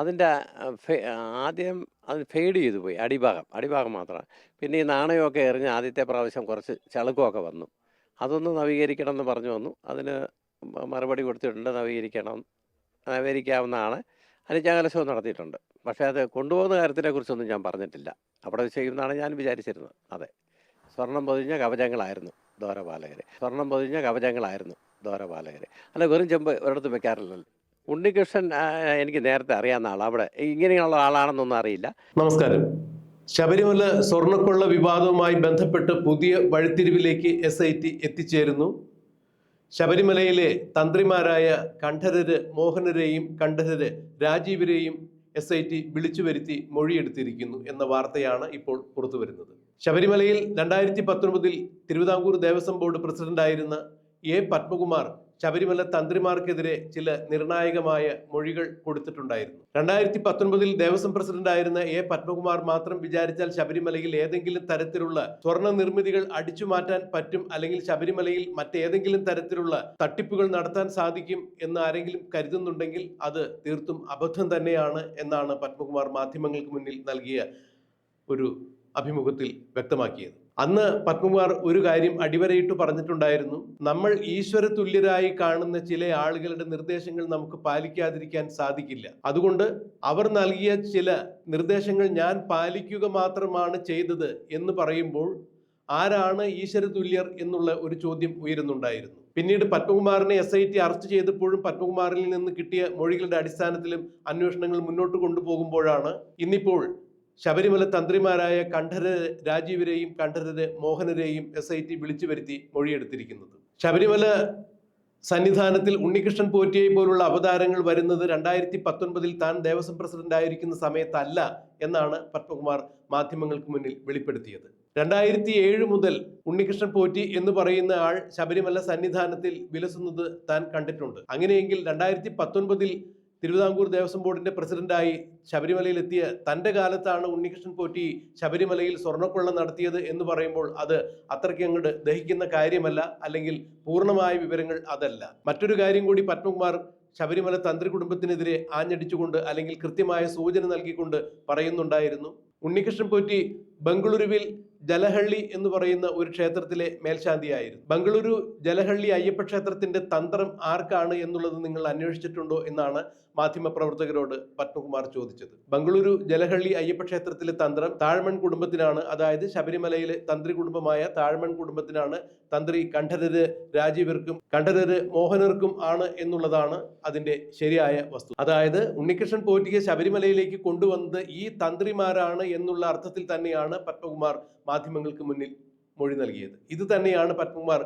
അതിന്റെ ആദ്യം അത് ഫെയ്ഡ് ചെയ്തു പോയി അടിഭാഗം അടിഭാഗം മാത്രം. പിന്നെ ഈ നാണയമൊക്കെ എറിഞ്ഞ് ആദ്യത്തെ പ്രാവശ്യം കുറച്ച് ചളുക്കമൊക്കെ വന്നു. അതൊന്ന് നവീകരിക്കണം എന്ന് പറഞ്ഞു വന്നു. അതിന് മറുപടി കൊടുത്തിട്ടുണ്ട് നവീകരിക്കണം നവീകരിക്കാവുന്നതാണ്. അനുജാകലശവും നടത്തിയിട്ടുണ്ട്. പക്ഷേ അത് കൊണ്ടുപോകുന്ന കാര്യത്തിനെക്കുറിച്ചൊന്നും ഞാൻ പറഞ്ഞിട്ടില്ല. അവിടെ ചെയ്യുമെന്നാണ് ഞാൻ വിചാരിച്ചിരുന്നത്. അതെ. സ്വർണം പൊതിഞ്ഞ കവചങ്ങളായിരുന്നു ദ്വാരപാലകർ സ്വർണം പൊതിഞ്ഞ കവചങ്ങളായിരുന്നു ദ്വാരപാലകർ അല്ല വെറും ചെമ്പ് ഒരിടത്ത് വെക്കാറില്ലല്ലോ. ഉണ്ണികൃഷ്ണൻ എനിക്ക് നേരത്തെ അറിയാവുന്ന ആളാണ് അവിടെ ഇങ്ങനെയുള്ള ആളാണെന്നൊന്നും അറിയില്ല. നമസ്കാരം. ശബരിമല സ്വർണക്കൊള്ള വിവാദവുമായി ബന്ധപ്പെട്ട് പുതിയ വഴിത്തിരിവിലേക്ക് എസ് ഐ ടി എത്തിച്ചേരുന്നു. ശബരിമലയിലെ തന്ത്രിമാരായ കണ്ഠരര് മോഹനരെയും കണ്ഠരര് രാജീവരെയും എസ് ഐ ടി വിളിച്ചു വരുത്തി മൊഴിയെടുത്തിരിക്കുന്നു എന്ന വാർത്തയാണ് ഇപ്പോൾ പുറത്തു വരുന്നത്. ശബരിമലയിൽ രണ്ടായിരത്തി പത്തൊൻപതിൽ തിരുവിതാംകൂർ ദേവസ്വം ബോർഡ് പ്രസിഡന്റായിരുന്ന എ പത്മകുമാർ ശബരിമല തന്ത്രിമാർക്കെതിരെ ചില നിർണായകമായ മൊഴികൾ കൊടുത്തിട്ടുണ്ടായിരുന്നു. രണ്ടായിരത്തി പത്തൊൻപതിൽ ദേവസ്വം പ്രസിഡന്റായിരുന്ന എ. പത്മകുമാർ മാത്രം വിചാരിച്ചാൽ ശബരിമലയിൽ ഏതെങ്കിലും തരത്തിലുള്ള സ്വർണ നിർമ്മിതികൾ അടിച്ചു മാറ്റാൻ പറ്റും അല്ലെങ്കിൽ ശബരിമലയിൽ മറ്റേതെങ്കിലും തരത്തിലുള്ള തട്ടിപ്പുകൾ നടത്താൻ സാധിക്കും എന്ന് ആരെങ്കിലും കരുതുന്നുണ്ടെങ്കിൽ അത് തീർത്തും അബദ്ധം തന്നെയാണ് എന്നാണ് പത്മകുമാർ മാധ്യമങ്ങൾക്ക് മുന്നിൽ നൽകിയ ഒരു അഭിമുഖത്തിൽ വ്യക്തമാക്കിയത്. അന്ന് പത്മകുമാർ ഒരു കാര്യം അടിവരയിട്ട് പറഞ്ഞിട്ടുണ്ടായിരുന്നു. നമ്മൾ ഈശ്വര തുല്യരായി കാണുന്ന ചില ആളുകളുടെ നിർദ്ദേശങ്ങൾ നമുക്ക് പാലിക്കാതിരിക്കാൻ സാധിക്കില്ല. അതുകൊണ്ട് അവർ നൽകിയ ചില നിർദ്ദേശങ്ങൾ ഞാൻ പാലിക്കുക മാത്രമാണ് ചെയ്തത് എന്ന് പറയുമ്പോൾ ആരാണ് ഈശ്വര തുല്യർ എന്നുള്ള ഒരു ചോദ്യം ഉയരുന്നുണ്ടായിരുന്നു. പിന്നീട് പത്മകുമാറിനെ എസ് ഐ ടി അറസ്റ്റ് ചെയ്തപ്പോഴും പത്മകുമാറിൽ നിന്ന് കിട്ടിയ മൊഴികളുടെ അടിസ്ഥാനത്തിലും അന്വേഷണങ്ങൾ മുന്നോട്ട് കൊണ്ടുപോകുമ്പോഴാണ് ഇന്നിപ്പോൾ ശബരിമല തന്ത്രിമാരായ കണ്ഠര് രാജീവരെയും കണ്ഠരര് മോഹനരെയും എസ് ഐ ടി വിളിച്ചു വരുത്തി മൊഴിയെടുത്തിരിക്കുന്നത്. ശബരിമല സന്നിധാനത്തിൽ ഉണ്ണികൃഷ്ണൻ പോറ്റിയെ പോലുള്ള അവതാരങ്ങൾ വരുന്നത് രണ്ടായിരത്തി പത്തൊൻപതിൽ താൻ ദേവസ്വം പ്രസിഡന്റ് ആയിരിക്കുന്ന സമയത്തല്ല എന്നാണ് പത്മകുമാർ മാധ്യമങ്ങൾക്ക് മുന്നിൽ വെളിപ്പെടുത്തിയത്. രണ്ടായിരത്തി ഏഴ് മുതൽ ഉണ്ണികൃഷ്ണൻ പോറ്റി എന്ന് പറയുന്ന ആൾ ശബരിമല സന്നിധാനത്തിൽ വിലസുന്നത് താൻ കണ്ടിട്ടുണ്ട്. അങ്ങനെയെങ്കിൽ രണ്ടായിരത്തി പത്തൊൻപതിൽ തിരുവിതാംകൂർ ദേവസ്വം ബോർഡിന്റെ പ്രസിഡന്റായി ശബരിമലയിൽ എത്തിയ തന്റെ കാലത്താണ് ഉണ്ണികൃഷ്ണൻ പോറ്റി ശബരിമലയിൽ സ്വർണക്കൊള്ള നടത്തിയത് എന്ന് പറയുമ്പോൾ അത് അത്രയ്ക്ക് അങ്ങോട്ട് ദഹിക്കുന്ന കാര്യമല്ല അല്ലെങ്കിൽ പൂർണമായ വിവരങ്ങൾ അതല്ല. മറ്റൊരു കാര്യം കൂടി പത്മകുമാർ ശബരിമല തന്ത്രി കുടുംബത്തിനെതിരെ ആഞ്ഞടിച്ചുകൊണ്ട് അല്ലെങ്കിൽ കൃത്യമായ സൂചന നൽകിക്കൊണ്ട് പറയുന്നുണ്ടായിരുന്നു. ഉണ്ണികൃഷ്ണൻ പോറ്റി ബംഗളൂരുവിൽ ജലഹള്ളി എന്ന് പറയുന്ന ഒരു ക്ഷേത്രത്തിലെ മേൽശാന്തിയായിരുന്നു. ബംഗളൂരു ജലഹള്ളി അയ്യപ്പ ക്ഷേത്രത്തിന്റെ തന്ത്രം ആർക്കാണ് എന്നുള്ളത് നിങ്ങൾ അന്വേഷിച്ചിട്ടുണ്ടോ എന്നാണ് മാധ്യമപ്രവർത്തകരോട് പത്മകുമാർ ചോദിച്ചത്. ബംഗളൂരു ജലഹള്ളി അയ്യപ്പ ക്ഷേത്രത്തിലെ തന്ത്രം താഴ്മൺ കുടുംബത്തിനാണ്. അതായത് ശബരിമലയിലെ തന്ത്രി കുടുംബമായ താഴ്മൺ കുടുംബത്തിനാണ് തന്ത്രി കണ്ഠരര് രാജീവർക്കും കണ്ഠരര് മോഹനർക്കും ആണ് എന്നുള്ളതാണ് അതിന്റെ ശരിയായ വസ്തു. അതായത് ഉണ്ണികൃഷ്ണൻ പോറ്റിയെ ശബരിമലയിലേക്ക് കൊണ്ടുവന്നത് ഈ തന്ത്രിമാരാണ് എന്നുള്ള അർത്ഥത്തിൽ തന്നെയാണ് പത്മകുമാർ മാധ്യമങ്ങൾക്ക് മുന്നിൽ മൊഴി നൽകിയത്. ഇത് തന്നെയാണ് പത്മകുമാർ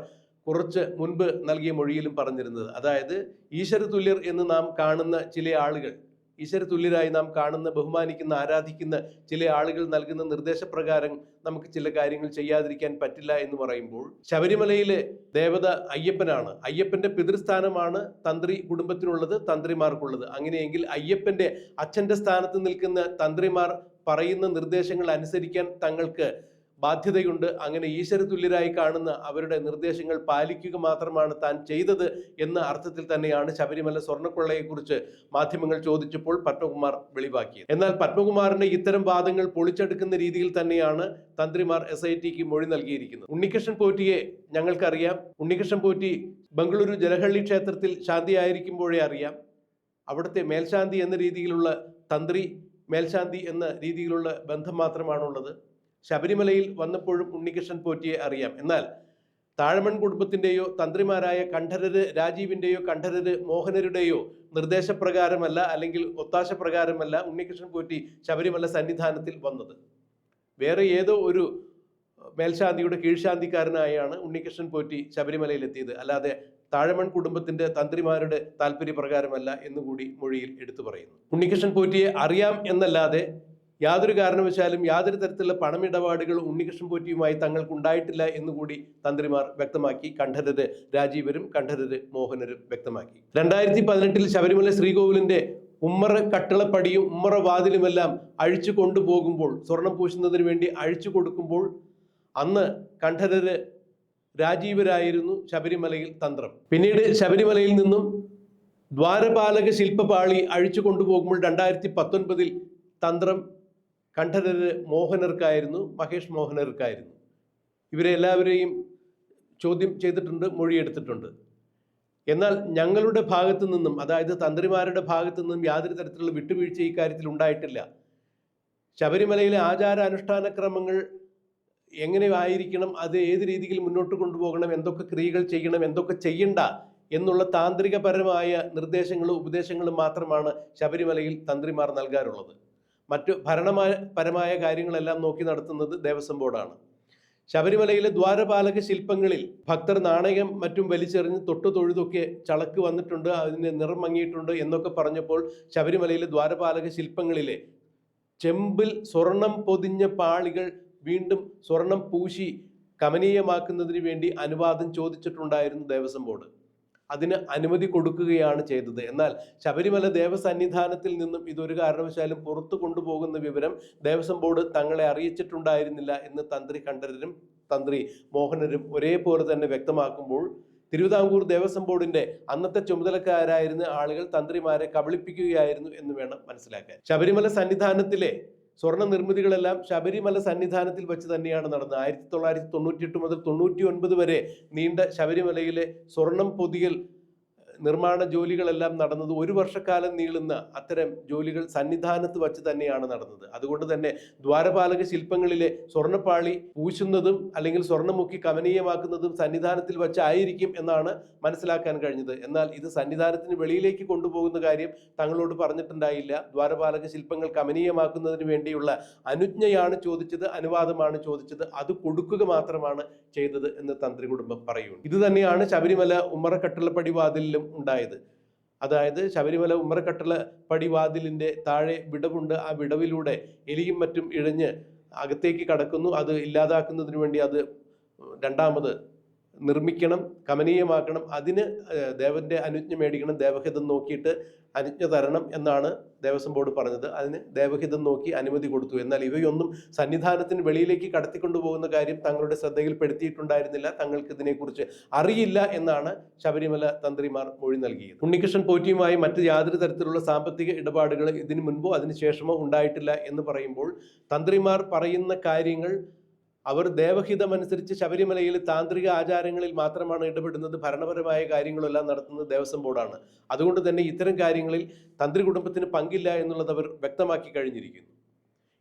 കുറച്ച് മുൻപ് നൽകിയ മൊഴിയിലും പറഞ്ഞിരുന്നത്. അതായത് ഈശ്വര തുല്യർ എന്ന് നാം കാണുന്ന ചില ആളുകൾ ഈശ്വര തുല്യരായി നാം കാണുന്ന ബഹുമാനിക്കുന്ന ആരാധിക്കുന്ന ചില ആളുകൾ നൽകുന്ന നിർദ്ദേശപ്രകാരം നമുക്ക് ചില കാര്യങ്ങൾ ചെയ്യാതിരിക്കാൻ പറ്റില്ല എന്ന് പറയുമ്പോൾ ശബരിമലയിലെ ദേവത അയ്യപ്പനാണ്. അയ്യപ്പന്റെ പിതൃസ്ഥാനമാണ് തന്ത്രി കുടുംബത്തിനുള്ളത് തന്ത്രിമാർക്കുള്ളത്. അങ്ങനെയെങ്കിൽ അയ്യപ്പന്റെ അച്ഛന്റെ സ്ഥാനത്ത് നിൽക്കുന്ന തന്ത്രിമാർ പറയുന്ന നിർദ്ദേശങ്ങൾ അനുസരിക്കാൻ തങ്ങൾക്ക് ബാധ്യതയുണ്ട്. അങ്ങനെ ഈശ്വര തുല്യരായി കാണുന്ന അവരുടെ നിർദ്ദേശങ്ങൾ പാലിക്കുക മാത്രമാണ് താൻ ചെയ്തത് എന്ന അർത്ഥത്തിൽ തന്നെയാണ് ശബരിമല സ്വർണക്കൊള്ളയെക്കുറിച്ച് മാധ്യമങ്ങൾ ചോദിച്ചപ്പോൾ പത്മകുമാർ വെളിവാക്കിയത്. എന്നാൽ പത്മകുമാറിന്റെ ഇത്തരം വാദങ്ങൾ പൊളിച്ചെടുക്കുന്ന രീതിയിൽ തന്നെയാണ് തന്ത്രിമാർ എസ് ഐ ടിക്ക് മൊഴി നൽകിയിരിക്കുന്നത്. ഉണ്ണികൃഷ്ണൻ പോറ്റിയെ ഞങ്ങൾക്കറിയാം. ഉണ്ണികൃഷ്ണൻ പോറ്റി ബംഗളൂരു ജലഹള്ളി ക്ഷേത്രത്തിൽ ശാന്തിയായിരിക്കുമ്പോഴേ അറിയാം. അവിടുത്തെ മേൽശാന്തി എന്ന രീതിയിലുള്ള തന്ത്രി മേൽശാന്തി എന്ന രീതിയിലുള്ള ബന്ധം മാത്രമാണുള്ളത്. ശബരിമലയിൽ വന്നപ്പോഴും ഉണ്ണികൃഷ്ണൻ പോറ്റിയെ അറിയാം. എന്നാൽ താഴമൺ കുടുംബത്തിന്റെയോ തന്ത്രിമാരായ കണ്ഠരര് രാജീവിന്റെയോ കണ്ഠരര് മോഹനരുടെയോ നിർദ്ദേശപ്രകാരമല്ല അല്ലെങ്കിൽ ഒത്താശ പ്രകാരമല്ല ഉണ്ണികൃഷ്ണൻ പോറ്റി ശബരിമല സന്നിധാനത്തിൽ വന്നത്. വേറെ ഏതോ ഒരു മേൽശാന്തിയുടെ കീഴ്ശാന്തിക്കാരനായാണ് ഉണ്ണികൃഷ്ണൻ പോറ്റി ശബരിമലയിൽ എത്തിയത് അല്ലാതെ താഴമൺ കുടുംബത്തിന്റെ തന്ത്രിമാരുടെ താല്പര്യപ്രകാരമല്ല എന്നുകൂടി മൊഴിയിൽ എടുത്തു പറയുന്നു. ഉണ്ണികൃഷ്ണൻ പോറ്റിയെ അറിയാം എന്നല്ലാതെ യാതൊരു കാരണവശാലും യാതൊരു തരത്തിലുള്ള പണമിടപാടുകൾ ഉണ്ണികൃഷ്ണൻ പോറ്റിയുമായി തങ്ങൾക്ക് ഉണ്ടായിട്ടില്ല എന്നുകൂടി തന്ത്രിമാർ വ്യക്തമാക്കി കണ്ഠരര് രാജീവരും കണ്ഠരര് മോഹനരും വ്യക്തമാക്കി. രണ്ടായിരത്തി പതിനെട്ടിൽ ശബരിമല ശ്രീകോവിലിന്റെ ഉമ്മറ കട്ടിളപ്പടിയും ഉമ്മറ വാതിലുമെല്ലാം അഴിച്ചു കൊണ്ടുപോകുമ്പോൾ സ്വർണം പൂശുന്നതിന് വേണ്ടി അഴിച്ചു കൊടുക്കുമ്പോൾ അന്ന് കണ്ഠരര് രാജീവരായിരുന്നു ശബരിമലയിൽ തന്ത്രം. പിന്നീട് ശബരിമലയിൽ നിന്നും ദ്വാരപാലക ശില്പപാളി അഴിച്ചു കൊണ്ടുപോകുമ്പോൾ രണ്ടായിരത്തി പത്തൊൻപതിൽ തന്ത്രം കണ്ഠരര് മോഹനർക്കായിരുന്നു മഹേഷ് മോഹനർക്കായിരുന്നു. ഇവരെ എല്ലാവരെയും ചോദ്യം ചെയ്തിട്ടുണ്ട് മൊഴിയെടുത്തിട്ടുണ്ട്. എന്നാൽ ഞങ്ങളുടെ ഭാഗത്തു നിന്നും അതായത് തന്ത്രിമാരുടെ ഭാഗത്തു നിന്നും യാതൊരു തരത്തിലുള്ള വിട്ടുവീഴ്ച ഈ കാര്യത്തിൽ ഉണ്ടായിട്ടില്ല. ശബരിമലയിലെ ആചാര അനുഷ്ഠാന ക്രമങ്ങൾ എങ്ങനെ ആയിരിക്കണം അത് ഏത് രീതിയിൽ മുന്നോട്ട് കൊണ്ടുപോകണം എന്തൊക്കെ ക്രിയകൾ ചെയ്യണം എന്തൊക്കെ ചെയ്യണ്ട എന്നുള്ള താന്ത്രികപരമായ നിർദ്ദേശങ്ങളും ഉപദേശങ്ങളും മാത്രമാണ് ശബരിമലയിൽ തന്ത്രിമാർ നൽകാറുള്ളത്. മറ്റു ഭരണമായ പരമായ കാര്യങ്ങളെല്ലാം നോക്കി നടത്തുന്നത് ദേവസ്വം ബോർഡാണ്. ശബരിമലയിലെ ദ്വാരപാലക ശില്പങ്ങളിൽ ഭക്തർ നാണയം മറ്റും വലിച്ചെറിഞ്ഞ് തൊട്ടു തൊഴുതൊക്കെ ചളക്ക് വന്നിട്ടുണ്ട് അതിന് നിറം മങ്ങിയിട്ടുണ്ട് എന്നൊക്കെ പറഞ്ഞപ്പോൾ ശബരിമലയിലെ ദ്വാരപാലക ശില്പങ്ങളിലെ ചെമ്പിൽ സ്വർണം പൊതിഞ്ഞ പാളികൾ വീണ്ടും സ്വർണം പൂശി കമനീയമാക്കുന്നതിന് വേണ്ടി അനുവാദം ചോദിച്ചിട്ടുണ്ടായിരുന്നു ദേവസ്വം ബോർഡ്. അതിന് അനുമതി കൊടുക്കുകയാണ് ചെയ്തത്. എന്നാൽ ശബരിമല ദേവസന്നിധാനത്തിൽ നിന്നും ഇതൊരു കാരണവശാലും പുറത്തു കൊണ്ടുപോകുന്ന വിവരം ദേവസ്വം ബോർഡ് തങ്ങളെ അറിയിച്ചിട്ടുണ്ടായിരുന്നില്ല എന്ന് തന്ത്രി കണ്ഠരരും തന്ത്രി മോഹനരും ഒരേപോലെ തന്നെ വ്യക്തമാക്കുമ്പോൾ തിരുവിതാംകൂർ ദേവസ്വം ബോർഡിന്റെ അന്നത്തെ ചുമതലക്കാരായിരുന്ന ആളുകൾ തന്ത്രിമാരെ കബളിപ്പിക്കുകയായിരുന്നു എന്ന് വേണം മനസ്സിലാക്കാൻ. ശബരിമല സന്നിധാനത്തിലെ സ്വർണ നിർമ്മിതികളെല്ലാം ശബരിമല സന്നിധാനത്തിൽ വെച്ച് തന്നെയാണ് നടന്നത്. ആയിരത്തി തൊള്ളായിരത്തി തൊണ്ണൂറ്റി എട്ട് മുതൽ തൊണ്ണൂറ്റി ഒൻപത് വരെ നീണ്ട ശബരിമലയിലെ സ്വർണം പൊതിയൽ നിർമ്മാണ ജോലികളെല്ലാം നടന്നത് ഒരു വർഷക്കാലം നീളുന്ന അത്തരം ജോലികൾ സന്നിധാനത്ത് വച്ച് തന്നെയാണ് നടന്നത്. അതുകൊണ്ട് തന്നെ ദ്വാരപാലക ശില്പങ്ങളിലെ സ്വർണപ്പാളി പൂശുന്നതും അല്ലെങ്കിൽ സ്വർണമുക്കി കമനീയമാക്കുന്നതും സന്നിധാനത്തിൽ വച്ചായിരിക്കും എന്നാണ് മനസ്സിലാക്കാൻ കഴിഞ്ഞത്. എന്നാൽ ഇത് സന്നിധാനത്തിന് വെളിയിലേക്ക് കൊണ്ടുപോകുന്ന കാര്യം തങ്ങളോട് പറഞ്ഞിട്ടുണ്ടായില്ല. ദ്വാരപാലക ശില്പങ്ങൾ കമനീയമാക്കുന്നതിന് വേണ്ടിയുള്ള അനുജ്ഞയാണ് ചോദിച്ചത് അനുവാദമാണ് ചോദിച്ചത്. അത് കൊടുക്കുക മാത്രമാണ് ചെയ്തത് എന്ന് തന്ത്രി കുടുംബം പറയുന്നു. ഇത് തന്നെയാണ് ശബരിമല ഉമ്മറക്കട്ടുള്ള വാതിലിലും ഉണ്ടായത്. അതായത് ശബരിമല ഉമ്മറക്കട്ടള പടിവാതിലിന്റെ താഴെ വിടവുണ്ട്. ആ വിടവിലൂടെ എലിയും മറ്റും ഇഴഞ്ഞ് അകത്തേക്ക് കടക്കുന്നു. അത് ഇല്ലാതാക്കുന്നതിന് വേണ്ടി അത് രണ്ടാമത് നിർമ്മിക്കണം കമനീയമാക്കണം അതിന് ദേവന്റെ അനുജ്ഞ മേടിക്കണം ദേവഹിതം നോക്കിയിട്ട് അനുജ്ഞ തരണം എന്നാണ് ദേവസ്വം ബോർഡ് പറഞ്ഞത്. അതിന് ദേവഹിതം നോക്കി അനുമതി കൊടുത്തു. എന്നാൽ ഇവയൊന്നും സന്നിധാനത്തിന് വെളിയിലേക്ക് കടത്തിക്കൊണ്ടുപോകുന്ന കാര്യം തങ്ങളുടെ ശ്രദ്ധയിൽപ്പെടുത്തിയിട്ടുണ്ടായിരുന്നില്ല. തങ്ങൾക്ക് ഇതിനെക്കുറിച്ച് അറിയില്ല എന്നാണ് ശബരിമല തന്ത്രിമാർ മൊഴി നൽകിയത്. ഉണ്ണികൃഷ്ണൻ പോറ്റിയുമായി മറ്റ് യാതൊരു തരത്തിലുള്ള സാമ്പത്തിക ഇടപാടുകൾ ഇതിനു മുൻപോ അതിനുശേഷമോ ഉണ്ടായിട്ടില്ല എന്ന് പറയുമ്പോൾ തന്ത്രിമാർ പറയുന്ന കാര്യങ്ങൾ അവർ ദേവഹിതം അനുസരിച്ച് ശബരിമലയിൽ താന്ത്രിക ആചാരങ്ങളിൽ മാത്രമാണ് ഇടപെടുന്നത് ഭരണപരമായ കാര്യങ്ങളെല്ലാം നടത്തുന്നത് ദേവസ്വം ബോർഡാണ്. അതുകൊണ്ട് തന്നെ ഇത്തരം കാര്യങ്ങളിൽ തന്ത്രി കുടുംബത്തിന് പങ്കില്ല എന്നുള്ളത് അവർ വ്യക്തമാക്കി കഴിഞ്ഞിരിക്കുന്നു.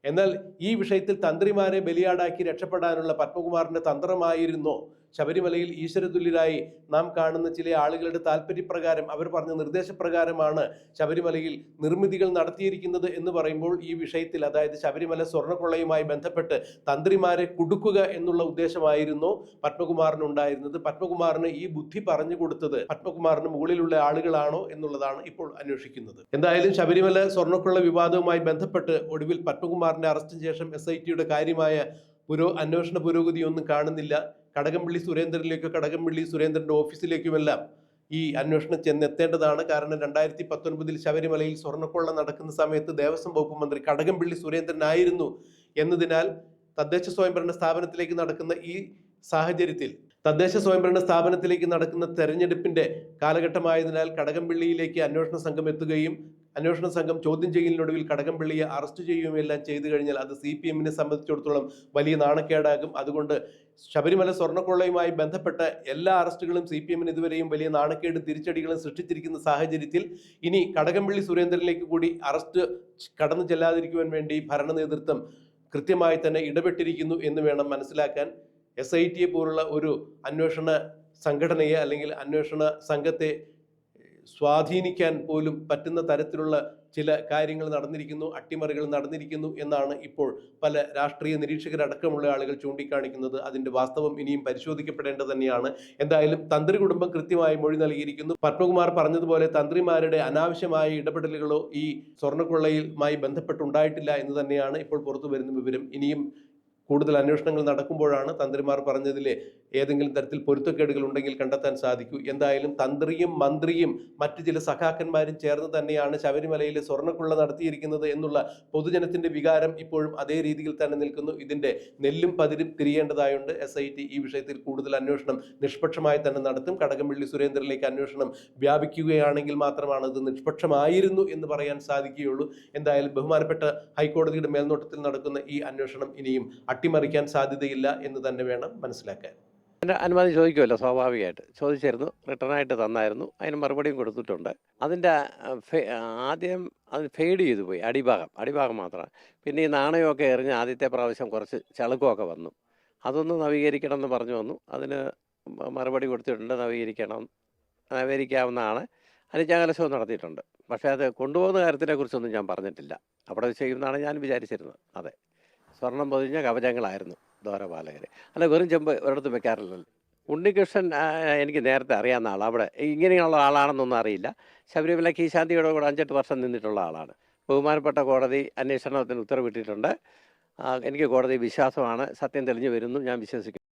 എന്നാൽ ഈ വിഷയത്തിൽ തന്ത്രിമാരെ ബലിയാടാക്കി രക്ഷപ്പെടാനുള്ള പത്മകുമാറിന്റെ തന്ത്രമായിരുന്നോ? ശബരിമലയിൽ ഈശ്വരതുല്യരായി നാം കാണുന്ന ചില ആളുകളുടെ താല്പര്യപ്രകാരം അവർ പറഞ്ഞ നിർദ്ദേശപ്രകാരമാണ് ശബരിമലയിൽ നിർമ്മിതികൾ നടത്തിയിരിക്കുന്നത് എന്ന് പറയുമ്പോൾ ഈ വിഷയത്തിൽ അതായത് ശബരിമല സ്വർണക്കൊള്ളയുമായി ബന്ധപ്പെട്ട് തന്ത്രിമാരെ കുടുക്കുക എന്നുള്ള ഉദ്ദേശമായിരുന്നു പത്മകുമാറിന് ഉണ്ടായിരുന്നത് പത്മകുമാറിന് ഈ ബുദ്ധി പറഞ്ഞു കൊടുത്തത് പത്മകുമാറിന് മുകളിലുള്ള ആളുകളാണോ എന്നുള്ളതാണ് ഇപ്പോൾ അന്വേഷിക്കുന്നത്. എന്തായാലും ശബരിമല സ്വർണക്കൊള്ള വിവാദവുമായി ബന്ധപ്പെട്ട് ഒടുവിൽ പത്മകുമാറിന്റെ അറസ്റ്റിന് ശേഷം എസ് ഐ ടിയുടെ കാര്യമായ പുരോ അന്വേഷണ പുരോഗതിയൊന്നും കാണുന്നില്ല. കടകംപള്ളി സുരേന്ദ്രനിലേക്കോ കടകംപള്ളി സുരേന്ദ്രന്റെ ഓഫീസിലേക്കുമെല്ലാം ഈ അന്വേഷണം ചെന്നെത്തേണ്ടതാണ്. കാരണം രണ്ടായിരത്തി പത്തൊൻപതിൽ ശബരിമലയിൽ സ്വർണക്കൊള്ള നടക്കുന്ന സമയത്ത് ദേവസ്വം വകുപ്പ് മന്ത്രി കടകംപള്ളി സുരേന്ദ്രനായിരുന്നു. എന്നതിനാൽ തദ്ദേശ സ്വയംഭരണ സ്ഥാപനത്തിലേക്ക് നടക്കുന്ന ഈ സാഹചര്യത്തിൽ തദ്ദേശ സ്വയംഭരണ സ്ഥാപനത്തിലേക്ക് നടക്കുന്ന തെരഞ്ഞെടുപ്പിന്റെ കാലഘട്ടമായതിനാൽ കടകംപള്ളിയിലേക്ക് അന്വേഷണ സംഘം എത്തുകയും അന്വേഷണ സംഘം ചോദ്യം ചെയ്യലിനൊടുവിൽ കടകംപള്ളിയെ അറസ്റ്റ് ചെയ്യുകയും എല്ലാം ചെയ്തു കഴിഞ്ഞാൽ അത് സി പി എമ്മിനെ സംബന്ധിച്ചിടത്തോളം വലിയ നാണക്കേടാകും. അതുകൊണ്ട് ശബരിമല സ്വർണക്കൊള്ളയുമായി ബന്ധപ്പെട്ട എല്ലാ അറസ്റ്റുകളും സി പി എമ്മിന് ഇതുവരെയും വലിയ നാണക്കേട് തിരിച്ചടികളും സൃഷ്ടിച്ചിരിക്കുന്ന സാഹചര്യത്തിൽ ഇനി കടകംപള്ളി സുരേന്ദ്രനിലേക്ക് കൂടി അറസ്റ്റ് കടന്നു ചെല്ലാതിരിക്കുവാൻ വേണ്ടി ഭരണ നേതൃത്വം കൃത്യമായി തന്നെ ഇടപെട്ടിരിക്കുന്നു എന്ന് വേണം മനസ്സിലാക്കാൻ. എസ് ഐ ടിയെ പോലുള്ള ഒരു അന്വേഷണ സംഘടനയെ അല്ലെങ്കിൽ അന്വേഷണ സംഘത്തെ സ്വാധീനിക്കാൻ പോലും പറ്റുന്ന തരത്തിലുള്ള ചില കാര്യങ്ങൾ നടന്നിരിക്കുന്നു അട്ടിമറികൾ നടന്നിരിക്കുന്നു എന്നാണ് ഇപ്പോൾ പല രാഷ്ട്രീയ നിരീക്ഷകരടക്കമുള്ള ആളുകൾ ചൂണ്ടിക്കാണിക്കുന്നത്. അതിന്റെ വാസ്തവം ഇനിയും പരിശോധിക്കപ്പെടേണ്ടത് തന്നെയാണ്. എന്തായാലും തന്ത്രി കുടുംബം കൃത്യമായി മൊഴി നൽകിയിരിക്കുന്നു. പത്മകുമാർ പറഞ്ഞതുപോലെ തന്ത്രിമാരുടെ അനാവശ്യമായ ഇടപെടലുകളോ ഈ സ്വർണക്കൊള്ളയുമായി ബന്ധപ്പെട്ടുണ്ടായിട്ടില്ല എന്ന് തന്നെയാണ് ഇപ്പോൾ പുറത്തു വരുന്ന വിവരം. ഇനിയും കൂടുതൽ അന്വേഷണങ്ങൾ നടക്കുമ്പോഴാണ് തന്ത്രിമാർ പറഞ്ഞതിലെ ഏതെങ്കിലും തരത്തിൽ പൊരുത്തക്കേടുകൾ ഉണ്ടെങ്കിൽ കണ്ടെത്താൻ സാധിക്കൂ. എന്തായാലും തന്ത്രിയും മന്ത്രിയും മറ്റു ചില സഖാക്കന്മാരും ചേർന്ന് തന്നെയാണ് ശബരിമലയിലെ സ്വർണക്കുള്ള നടത്തിയിരിക്കുന്നത് എന്നുള്ള പൊതുജനത്തിന്റെ വികാരം ഇപ്പോഴും അതേ രീതിയിൽ തന്നെ നിൽക്കുന്നു. ഇതിന്റെ നെല്ലും പതിരും തിരിയേണ്ടതായുണ്ട്. എസ് ഐ ടി ഈ വിഷയത്തിൽ കൂടുതൽ അന്വേഷണം നിഷ്പക്ഷമായി തന്നെ നടത്തും. കടകംപള്ളി സുരേന്ദ്രനിലേക്ക് അന്വേഷണം വ്യാപിക്കുകയാണെങ്കിൽ മാത്രമാണ് ഇത് നിഷ്പക്ഷമായിരുന്നു എന്ന് പറയാൻ സാധിക്കുകയുള്ളൂ. എന്തായാലും ബഹുമാനപ്പെട്ട ഹൈക്കോടതിയുടെ മേൽനോട്ടത്തിൽ നടക്കുന്ന ഈ അന്വേഷണം ഇനിയും അട്ടിമറിക്കാൻ സാധ്യതയില്ല എന്ന് തന്നെ വേണം മനസ്സിലാക്കാൻ. എന്റെ അനുമതി ചോദിക്കുമല്ലോ സ്വാഭാവികമായിട്ട്. ചോദിച്ചിരുന്നു റിട്ടേണായിട്ട് തന്നായിരുന്നു. അതിന് മറുപടിയും കൊടുത്തിട്ടുണ്ട്. അതിന്റെ ആദ്യം അത് ഫെയ്ഡ് ചെയ്തു പോയി അടിഭാഗം. അടിഭാഗം മാത്രമാണ് പിന്നെ ഈ നാണയമൊക്കെ എറിഞ്ഞ് ആദ്യത്തെ പ്രാവശ്യം കുറച്ച് ചളുക്കമൊക്കെ വന്നു. അതൊന്ന് നവീകരിക്കണം എന്ന് പറഞ്ഞു വന്നു. അതിന് മറുപടി കൊടുത്തിട്ടുണ്ട് നവീകരിക്കണം നവീകരിക്കാവുന്നതാണ്. അതിന് അനുജാകലശവും നടത്തിയിട്ടുണ്ട്. പക്ഷേ അത് കൊണ്ടുപോകുന്ന കാര്യത്തിനെക്കുറിച്ചൊന്നും ഞാൻ പറഞ്ഞിട്ടില്ല. അവിടെ ചെയ്യുമെന്നാണ് ഞാൻ വിചാരിച്ചിരുന്നത്. അതെ. സ്വർണം പൊതിഞ്ഞ കവചങ്ങളായിരുന്നു. ദ്വാരപാലകർ അല്ല വെറും ചെമ്പ് ഒരിടത്തും വെക്കാറില്ലല്ലോ. ഉണ്ണികൃഷ്ണൻ എനിക്ക് നേരത്തെ അറിയാവുന്ന ആളാണ് അവിടെ ഇങ്ങനെയുള്ള ആളാണെന്നൊന്നും അറിയില്ല. ശബരിമല കീശാന്തിയുടെ കൂടെ അഞ്ചെട്ട് വർഷം നിന്നിട്ടുള്ള ആളാണ്. ബഹുമാനപ്പെട്ട കോടതി അന്വേഷണത്തിന് ഉത്തരവിട്ടിട്ടുണ്ട്. എനിക്ക് കോടതി വിശ്വാസമാണ്. സത്യം തെളിഞ്ഞു വരുന്നു. ഞാൻ വിശ്വസിക്കുന്നു.